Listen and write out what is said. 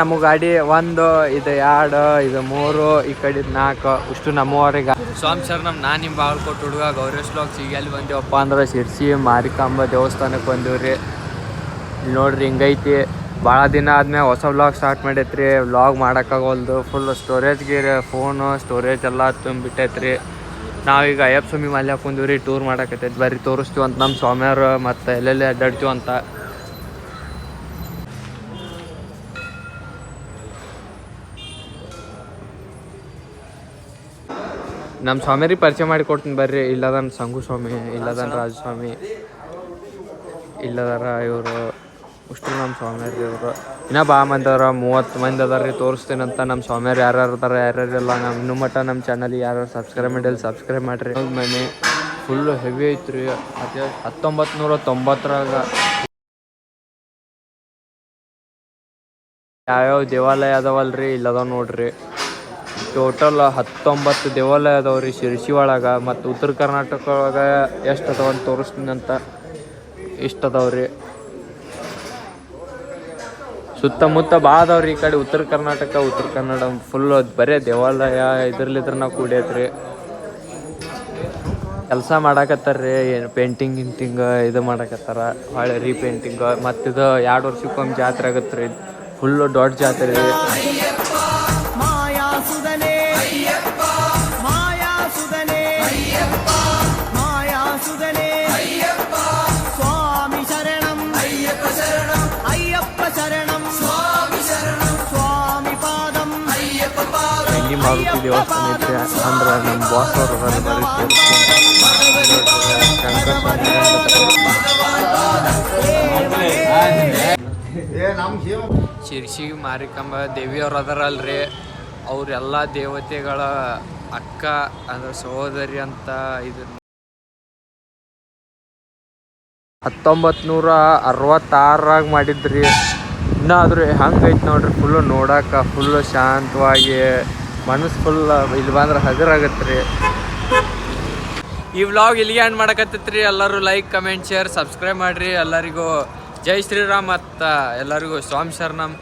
ನಮ್ಮ ಗಾಡಿ ಒಂದು, ಇದು ಎರಡು, ಇದು ಮೂರು, ಈ ಕಡೆ ನಾಲ್ಕು, ಇಷ್ಟು ನಮ್ಮವರೆಗೆ ಸ್ವಾಮಿ ಸರ್ ನಮ್ಮ ನಾನು ನಿಮ್ಮ ಬಾಗಲಕೋಟೆ ಹುಡುಗ ಗೌರೇಶ್ ಲಾಕ್ಸ್ ಈಗ ಎಲ್ಲಿ ಬಂದೀವಪ್ಪ ಅಂದ್ರೆ ಶಿರ್ಸಿ, ಮಾರಿಕಾಂಬ ದೇವಸ್ಥಾನಕ್ಕೆ ಬಂದೀವ್ರಿ ನೋಡ್ರಿ ಹಿಂಗೈತಿ. ಭಾಳ ದಿನ ಆದ್ಮೇಲೆ ಹೊಸ ವ್ಲಾಗ್ ಸ್ಟಾರ್ಟ್ ಮಾಡೈತ್ರಿ. ವ್ಲಾಗ್ ಮಾಡೋಕ್ಕಾಗಲ್ದು ಫುಲ್ ಸ್ಟೋರೇಜ್ಗೆ ಫೋನು ಸ್ಟೋರೇಜ್ ಎಲ್ಲ ತುಂಬಿಟ್ಟೈತ್ರಿ. ನಾವೀಗ ಅಯ್ಯಪ್ಪ ಸ್ವಾಮಿ ಮಲ್ಯ ಕುಂದಿವ್ರಿ ಟೂರ್ ಮಾಡಕತ್ತೈತಿ. ಬರೀ ತೋರಿಸ್ತೀವಿ ಅಂತ ನಮ್ಮ ಸ್ವಾಮಿಯವರು ಮತ್ತು ಎಲ್ಲೆಲ್ಲಿ ಅಡ್ಡಾಡ್ತೀವಿ ಅಂತ. ನಮ್ಮ ಸ್ವಾಮಿಯರಿಗೆ ಪರಿಚಯ ಮಾಡಿ ಕೊಡ್ತೀನಿ ಬರ್ರಿ. ಇಲ್ಲದನ್ ಸಂಗು ಸ್ವಾಮಿ ಇಲ್ಲದನ್ ರಾಜಸ್ವಾಮಿ, ಇಲ್ಲದಾರ ಇವರು ಅಷ್ಟು ನಮ್ಮ ಸ್ವಾಮಿಯರ್ ಇವರು. ಇನ್ನ ಬಾ ಮಂದಿ ಅದಾರ ಮೂವತ್ತು ಮಂದಿ ಅದಾರ ರೀ ತೋರಿಸ್ತೀನಂತ ನಮ್ಮ ಸ್ವಾಮಿಯರ್ ಯಾರ್ಯಾರು ಅದಾರ ಯಾರ್ಯಾರಿಲ್ಲ ನಮ್ಮ ಇನ್ನೂ ಮಟ್ಟ ನಮ್ಮ ಚಾನಲ್ ಯಾರು ಸಬ್ಸ್ಕ್ರೈಬ್ ಮಾಡಿಲ್ಲ ಸಬ್ಸ್ಕ್ರೈಬ್ ಮಾಡಿರಿ. ಮನೆ. ಫುಲ್ ಹೆವಿ ಐತ್ರಿ. ಅದೇ ಹತ್ತೊಂಬತ್ತು ನೂರ ತೊಂಬತ್ತರಾಗ ಯಾವ್ಯಾವ ದೇವಾಲಯ ಅದಾವಲ್ರಿ ಇಲ್ಲದ ನೋಡ್ರಿ. ಟೋಟಲ್ ಹತ್ತೊಂಬತ್ತು ದೇವಾಲಯ ಅದಾವ್ರಿ ಶಿರ್ಸಿ ಒಳಗೆ ಮತ್ತು ಉತ್ತರ ಕರ್ನಾಟಕ ಒಳಗೆ ಎಷ್ಟು ಅದಾವ ಅಂತ ತೋರಿಸ್ತೀನಿ ಅಂತ ಇಷ್ಟು ಅದಾವ್ರಿ ಸುತ್ತಮುತ್ತ ಭಾಳ ಅದಾವ್ರಿ ಈ ಕಡೆ ಉತ್ತರ ಕರ್ನಾಟಕ, ಉತ್ತರ ಕನ್ನಡ ಫುಲ್ ಬರೇ ದೇವಾಲಯ ಇದ್ರಲ್ಲಿದ್ರೆ ನಾವು ಕೂಡೈತ್ರಿ ಕೆಲಸ ಮಾಡಾಕತ್ತಾರ್ರಿ ಏನು ಪೇಂಟಿಂಗ್ ಗಿಂಟಿಂಗ್ ಇದು ಮಾಡಾಕತ್ತಾರ ಹೊಳೆ ರೀಪೇಂಟಿಂಗ್ ಮತ್ತಿದು ಇದು ಎರಡು ವರ್ಷಕ್ಕೊಮ್ಮೆ ಜಾತ್ರೆ ಆಗತ್ತೆ ರೀ. ಫುಲ್ಲು ದೊಡ್ಡ ಜಾತ್ರೆ ರೀ. ಮಾರುತಿ ದೇವಸ್ಥಾನ ಐತೆ ಅಂದ್ರೆ ನಮ್ಮ ಬಾಸ್ ಅವರು ಬರೀ ಶಂಕರ ಸ್ವಾಮಿ ಶಿರ್ಸಿ ಮಾರಿಕಂಬ ದೇವಿಯವ್ರು ಅದಾರಲ್ರಿ. ಅವರೆಲ್ಲ ದೇವತೆಗಳ ಅಕ್ಕ ಅಂದ್ರೆ ಸಹೋದರಿ ಅಂತ ಇದು ಹತ್ತೊಂಬತ್ತು ನೂರ ಅರವತ್ತಾರಾಗ ಮಾಡಿದ್ರಿ. ಇನ್ನಾದ್ರೂ ಹಂಗೈತೆ ನೋಡ್ರಿ ಫುಲ್ಲು ನೋಡಕ್ಕೆ ಫುಲ್ಲು ಶಾಂತವಾಗಿ. ಮನಸ್ಸು ಫುಲ್ ಇಲ್ಲಿ ಬಂದ್ರೆ ಹಗರಾಗತ್ತೆ ರೀ. ಈ ವ್ಲಾಗ್ ಇಲ್ಲಿಗೆ ಎಂಡ್ ಮಾಡಕತ್ತೈತ್ರಿ ಎಲ್ಲರೂ ಲೈಕ್ ಕಮೆಂಟ್ ಶೇರ್ ಸಬ್ಸ್ಕ್ರೈಬ್ ಮಾಡ್ರಿ. ಎಲ್ಲರಿಗೂ ಜೈ ಶ್ರೀರಾಮ್ ಮತ್ತು ಎಲ್ಲರಿಗೂ ಸ್ವಾಮಿ ಶರಣಂ.